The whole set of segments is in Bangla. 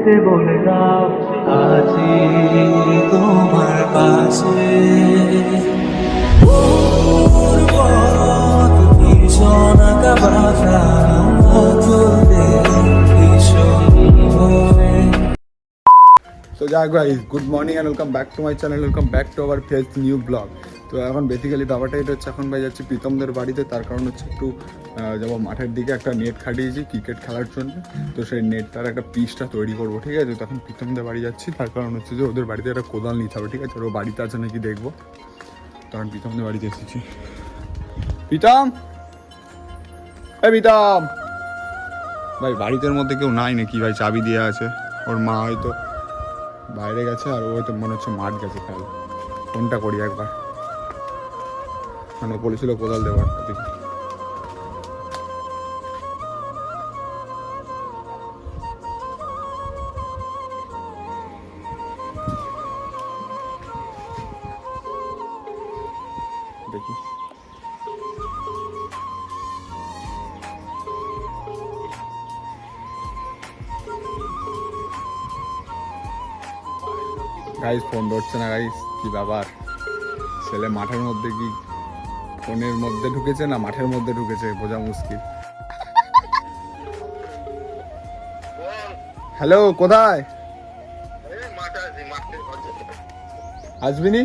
যেতে বলে আজি তোমার পাশে পূর্বত ভীষণ আঁকা বাসা চলবে ভীষণ ভরে তো যাই guys good morning and welcome back to my channel তো এখন বেসিক্যালি ব্যাপারটা এটা হচ্ছে এখন ভাই যাচ্ছি প্রীতমদের বাড়িতে, তার কারণ হচ্ছে একটু যাব মাঠের দিকে একটা নেট খাটিয়েছি ক্রিকেট খেলার জন্য। তো সেই নেটটার একটা পিসটা তৈরি করব, ঠিক আছে? তো এখন প্রীতমদের বাড়ি যাচ্ছি, তার কারণ হচ্ছে যে ওদের বাড়িতে একটা কোদাল নিতে হবে, ঠিক আছে? ওর বাড়িতে আছে নাকি দেখব। তখন প্রীতমদের বাড়িতে এসেছি। প্রীতম! এই প্রীতম! ভাই বাড়িতে মধ্যে কেউ নাই নাকি? ভাই চাবি দিয়ে আছে। ওর মা হয়তো বাইরে গেছে আর ও হয়তো মনে হচ্ছে মাঠ গেছে খেলা ফোনটা করি একবার। মানে বলেছিল কোদাল দেওয়ার দেখি। গাইস ফোন ধরছে না গাইস কি ব্যাপার? ছেলে মাঠের মধ্যে কি ফোনের মধ্যে ঢুকেছে না মাঠের মধ্যে ঢুকেছে বোঝা মুশকিল। হ্যালো কোথায়? আসবি নি?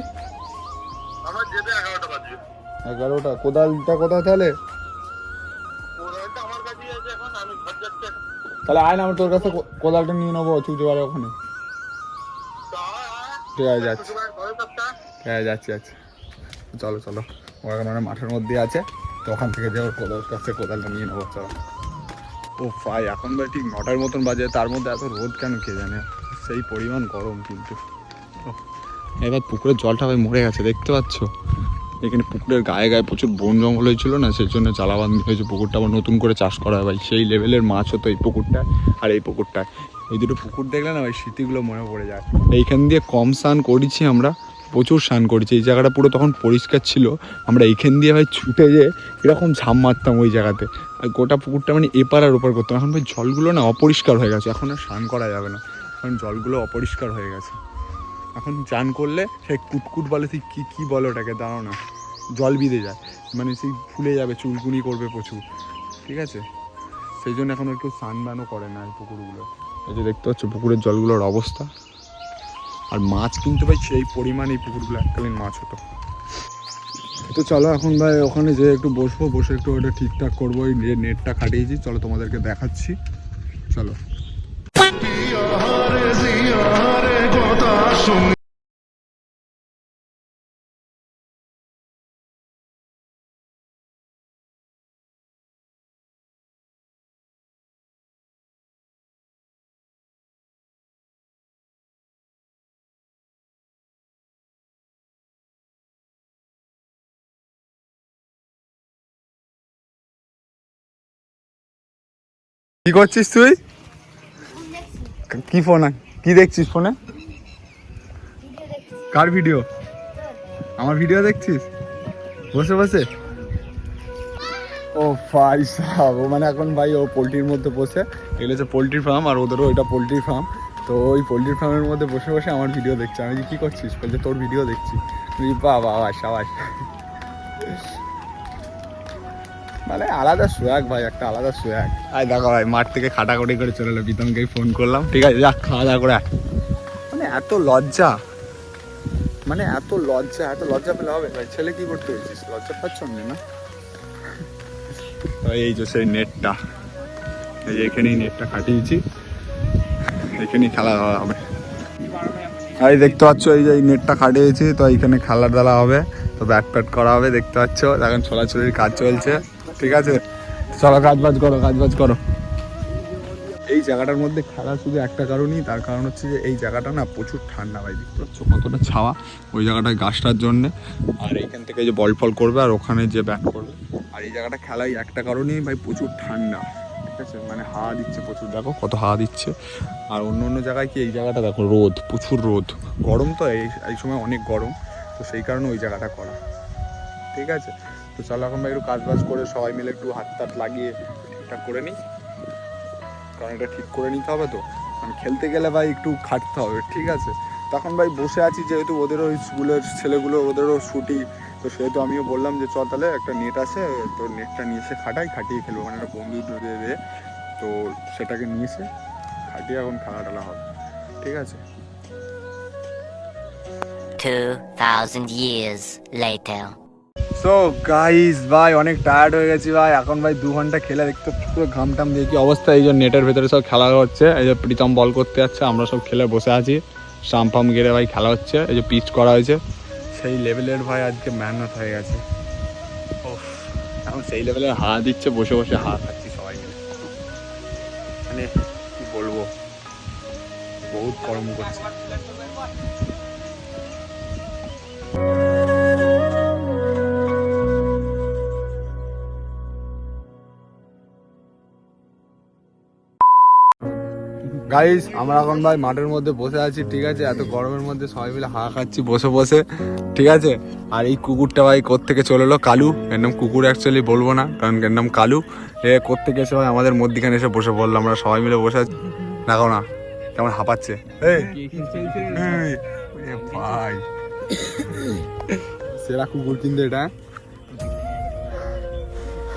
এগারোটা কোদালটা কোথায় তাহলে। তাহলে আয় না আমি তোর কাছে কোদালটা নিয়ে নেব চুচে পারে ওখানে। ঠিক আছে যাচ্ছি? হ্যাঁ যাচ্ছি যাচ্ছি। চলো চলো। ও এখন মানে মাঠের মধ্যে আছে, তো ওখান থেকে যে ওর কোদাল কাছে কোদালটা নিয়ে নেব, চলো। ও ভাই, এখন ভাই ঠিক নটার মতন বাজে, তার মধ্যে এত রোদ কেন কে জানে? সেই পরিমাণ গরম কিন্তু। এবার পুকুরের জলটা ভাই মরে গেছে, দেখতে পাচ্ছ? এখানে পুকুরের গায়ে গায়ে প্রচুর বন জঙ্গল হয়েছিল না সেই জন্য চালাবান্দি হয়েছে পুকুরটা, আবার নতুন করে চাষ করা হয় ভাই। সেই লেভেলের মাছ হতো এই পুকুরটায় আর এই পুকুরটায়। এই দুটো পুকুর দেখলে না ভাই, স্মৃতিগুলো মনে পড়ে যায়। এইখান দিয়ে কম স্নান করেছি আমরা প্রচুর স্নান করেছি। এই জায়গাটা পুরো তখন পরিষ্কার ছিল। আমরা এখান দিয়ে ভাই ছুটে যে এরকম ঝাম মারতাম ওই জায়গাতে। আর গোটা পুকুরটা মানে এপার আর ওপার করতাম। এখন ভাই জলগুলো না অপরিষ্কার হয়ে গেছে। এখন আর স্নান করা যাবে না। কারণ জলগুলো অপরিষ্কার হয়ে গেছে। এখন চান করলে সেই কুটকুট বলে সেই কী কী বলে ওটাকে? দাঁড়াও না। জল বিঁধে যায়। মানে সেই ফুলে যাবে, চুলকুনি করবে প্রচুর। ঠিক আছে? সেই জন্য এখন আর কেউ স্নান বানও করে না এই পুকুরগুলো। এই যে দেখতে পাচ্ছ পুকুরের জলগুলোর অবস্থা। আর মাছ কিন্তু ভাই সেই পরিমাণেই পুকুরগুলো এককালীন মাছ হতো। তো চলো এখন ভাই ওখানে যে একটু বসবো, বসে একটু ওটা ঠিকঠাক করব, এই যে নেটটা খাটিয়েছি। চলো তোমাদেরকে দেখাচ্ছি। চলো। কি করছিস তুই? কি ফোন কি দেখছিস ফোনে কার ভিডিও আমার ভিডিও দেখছিস? বসে বসে? ও ভাই সাহ ও মানে এখন ভাই ও পোলট্রির মধ্যে বসে। এগুলো হচ্ছে পোলট্রি ফার্ম আর ওদেরও এটা পোলট্রি ফার্ম তো ওই পোলট্রি ফার্মের মধ্যে বসে বসে আমার ভিডিও দেখছে। আমি কি করছিস? বলছে, তোর ভিডিও দেখছি। তুই বাবা, সাবাস। মানে আলাদা সোয়াগ ভাই একটা আলাদা সোয়াগ। আয় দেখো ভাই মাঠ থেকে খাটাখাটি করে চলে এলো বিতমকে ফোন করলাম। ঠিক আছে যাক খাওয়া দাওয়া করে। মানে এত লজ্জা। মানে এত লজ্জা এত লজ্জা পেলে হবে ভাই। ছেলে কি করতে হয়েছিস? লজ্জা পাচ্ছ না এই যে সেই নেটটা। এই এখানেই নেটটা কাটিয়েছি। এখানেই খেলা দেওয়া হবে। এই দেখতে পাচ্ছ এই যে এই নেটটা কাটিয়েছি তো এইখানে খেলার দেওয়া হবে। তো ব্যাট প্যাট করা হবে দেখতে পাচ্ছ। এখন ছোলাছুলির কাজ চলছে। ঠিক আছে। চলো কাজ বাজ করো কাজ বাজ করো। এই জায়গাটার মধ্যে খেলা শুধু একটা কারণই, তার কারণ হচ্ছে যে এই জায়গাটা না প্রচুর ঠান্ডা ভাই, দেখতে পাচ্ছ কতটা ছাওয়া ওই জায়গাটায় গাছটার জন্যে। আর এইখান থেকে যে বল ফল করবে আর ওখানে যে ব্যাট করবে। আর এই জায়গাটা খেলাই একটা কারণেই ভাই প্রচুর ঠান্ডা, ঠিক আছে? মানে হাওয়া দিচ্ছে প্রচুর, দেখো কত হাওয়া দিচ্ছে। আর অন্য অন্য জায়গায় কি এই জায়গাটা দেখো, রোদ, প্রচুর রোদ। গরম তো এই এই সময় অনেক গরম, তো সেই কারণে ওই জায়গাটা করা, ঠিক আছে? তো চলো এখন ভাই একটু কাজ বাজ করে সবাই মিলে একটু হাত টাত লাগিয়ে ঠিকঠাক করে নিই। কারণ এটা ঠিক করে নিতে হবে তো। মানে খেলতে গেলে ভাই একটু খাটতে হবে ঠিক আছে? তখন ভাই বসে আছি যেহেতু ওদেরও ওই স্কুলের ছেলেগুলো ওদেরও ছুটি তো সেহেতু আমিও বললাম যে চ তাহলে একটা নেট আছে তো নেটটা নিয়ে এসে খাটাই খাটিয়ে খেলব। মানে একটা বন্ধু দিয়ে তো সেটাকে নিয়ে এসে খাটিয়ে এখন খেলা টেলা হবে ঠিক আছে? 2,000 years later. সো গাইস ভাই, অনেক টায়ার্ড হয়ে গেছি, ভাই। এখন, ভাই, দু ঘণ্টা খেলে দেখতে পুরো ঘাম টাম দিয়ে কি অবস্থা? এই যে নেটের ভেতরে সব খেলা হচ্ছে, এই যে প্রীতম বল করতে যাচ্ছে, আমরা সব খেলে বসে আছি। স্টাম্প ফাম গেড়ে, ভাই, খেলা হচ্ছে, এই যে পিচ করা হয়েছে। সেই লেভেলের ভাই, আজকে মেহনত হয়ে গেছে এখন সেই লেভেলের হাওয়া দিচ্ছে, বসে বসে হাওয়া খাচ্ছি সবাই মিলে। মানে কি বলব? বহুত গরম করছে। গাইস আমরা এখন ভাই মাঠের মধ্যে বসে আছি, ঠিক আছে? এত গরমের মধ্যে সবাই মিলে হাঁ খাচ্ছি, বসে বসে, ঠিক আছে? আর এই কুকুরটা ভাই কোত্থেকে চলে এলো? কালু। এর নাম কুকুর অ্যাকচুয়ালি বলব না, কারণ এর নাম কালু। এ কোত্থেকে এসে ভাই আমাদের মধ্যখানে এসে বসে পড়ল, আমরা সবাই মিলে বসে আছি। দেখো না, কেমন হাঁপাচ্ছে। ভাই। সেরা কুকুর কিন্তু এটা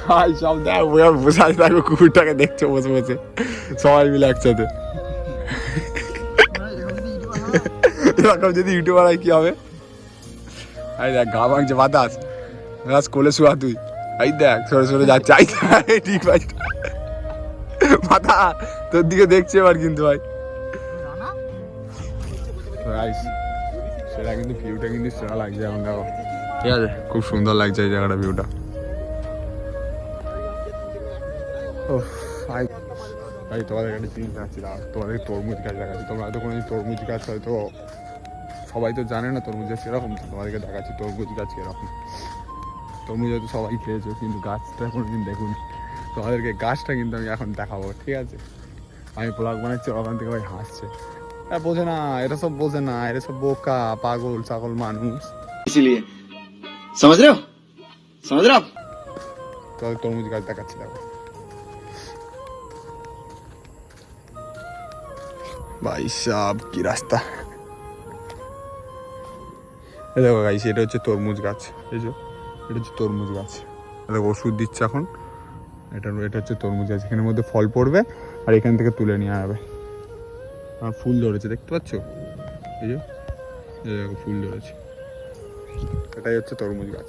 ভাই, সব দেখ, বসে আছে, দেখো, কুকুরটাকে দেখছে, বসে বসে। সবাই মিলে একসাথে। এরকম যদি ইউটিউবার হয় কি হবে? এই দেখ গা ভাঙছে বাতাস। বাতাস কোলে শুয়া তুই। এই দেখ সরে সরে যাচ্ছে। আই ঠিক ভাই মাথা তোর দিকে দেখছে এবার কিন্তু ভাই। সেটা কিন্তু ভিউটা কিন্তু সেরা লাগছে এখন দেখো। ঠিক আছে। খুব সুন্দর লাগছে এই জায়গাটা ভিউটা ওহ, তাই তোমাদের একটা জিনিস দেখাচ্ছি তোমাদের তরমুজ গাছ দেখাচ্ছি তোমরা হয়তো কোনো তরমুজ গাছ হয়তো সবাই তো জানে না তরমুজ গাছ এরকম তোমাদেরকে দেখাচ্ছি। তরমুজ গাছ এরকম তরমুজ হয়তো সবাই খেয়েছো কিন্তু গাছটা কোনোদিন দেখুন তোমাদেরকে গাছটা কিন্তু আমি এখন দেখাবো ঠিক আছে আমি ব্লগ বানাচ্ছি ওখান থেকে ভাই হাসছে হ্যাঁ বোঝে না এটা সব বোঝে না এটা সব বোকা পাগল ছাগল মানুষ সমাজ রে সমাজ রে তরমুজ গাছ দেখাচ্ছি দেখো। ভাই, সাব কি রাস্তা? দেখো গাইস এটা হচ্ছে তরমুজ গাছ। এই যে, এটা হচ্ছে তরমুজ গাছ। এটা ওষুধ দিচ্ছে এখন। এটা এটা হচ্ছে তরমুজ গাছ। এখানের মধ্যে ফল পড়বে আর এখান থেকে তুলে নিয়ে যাবে আর ফুল ধরেছে, দেখতে পাচ্ছ? এই যে ফুল ধরেছে। এটাই হচ্ছে তরমুজ গাছ।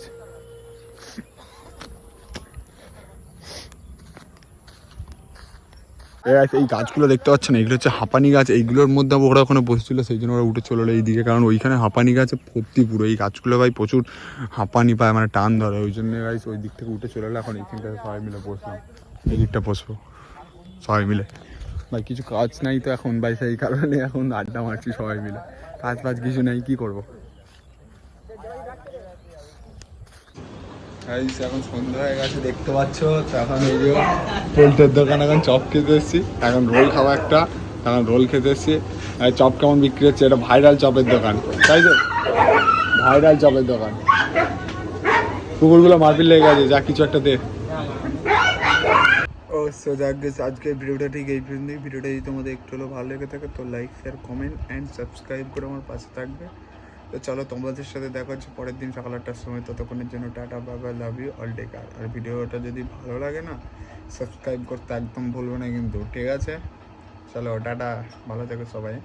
এই এই গাছগুলো দেখতে পাচ্ছেন? এগুলো হচ্ছে হাঁপানি গাছ। এইগুলোর মধ্যে ওরা ওখানে বসেছিল, সেই জন্য ওরা উঠে চলে এলো এইদিকে। কারণ ওইখানে হাঁপানি গাছে ভর্তি পুরো। এই গাছগুলো ভাই প্রচুর হাঁপানি পায় মানে টান ধরে। ওই জন্য গাছ ওই দিক থেকে উঠে চলে এলো। এখন এইখানটায় সবাই মিলে বসলাম। এই দিকটা বসবো। সবাই মিলে। ভাই, কিছু কাজ নাই তো এখন ভাই, সেই কারণে এখন আড্ডা মারছি সবাই মিলে। কাজ ফাজ কিছু নেই, কি করব? গাইস এখন সন্ধ্যা হয়ে গেছে, দেখতে পাচ্ছ? তো এখন এই যে পোল্টের দোকান এখন চপ খেতে এসেছি। এখন রোল খাওয়া একটা, এখন রোল খেতে এসেছি। আর চপ কেমন বিক্রি হচ্ছে? এটা ভাইরাল চপের দোকান, তাই তো? ভাইরাল চপের দোকান। কুকুরগুলো মারপিট লেগে গেছে, যা কিছু একটা দে। ও সো যাক আজকের ভিডিওটা ঠিক এই পর্যন্তই। ভিডিওটা যদি তোমাদের একটু হলেও ভালো লেগে থাকে, তো like share comment and subscribe করে আমার পাশে থাকবে। তো চলো তোমাদের সাথে দেখা হচ্ছে পরের দিন সকাল আটটার সময়। ততক্ষণের জন্য টাটা, বাবা লাভ ইউ অল টেকার আর ভিডিওটা যদি ভালো লাগে না সাবস্ক্রাইব করতে একদম ভুলবে না কিন্তু, ঠিক আছে? চলো, টাটা। ভালো থেকো সবাই।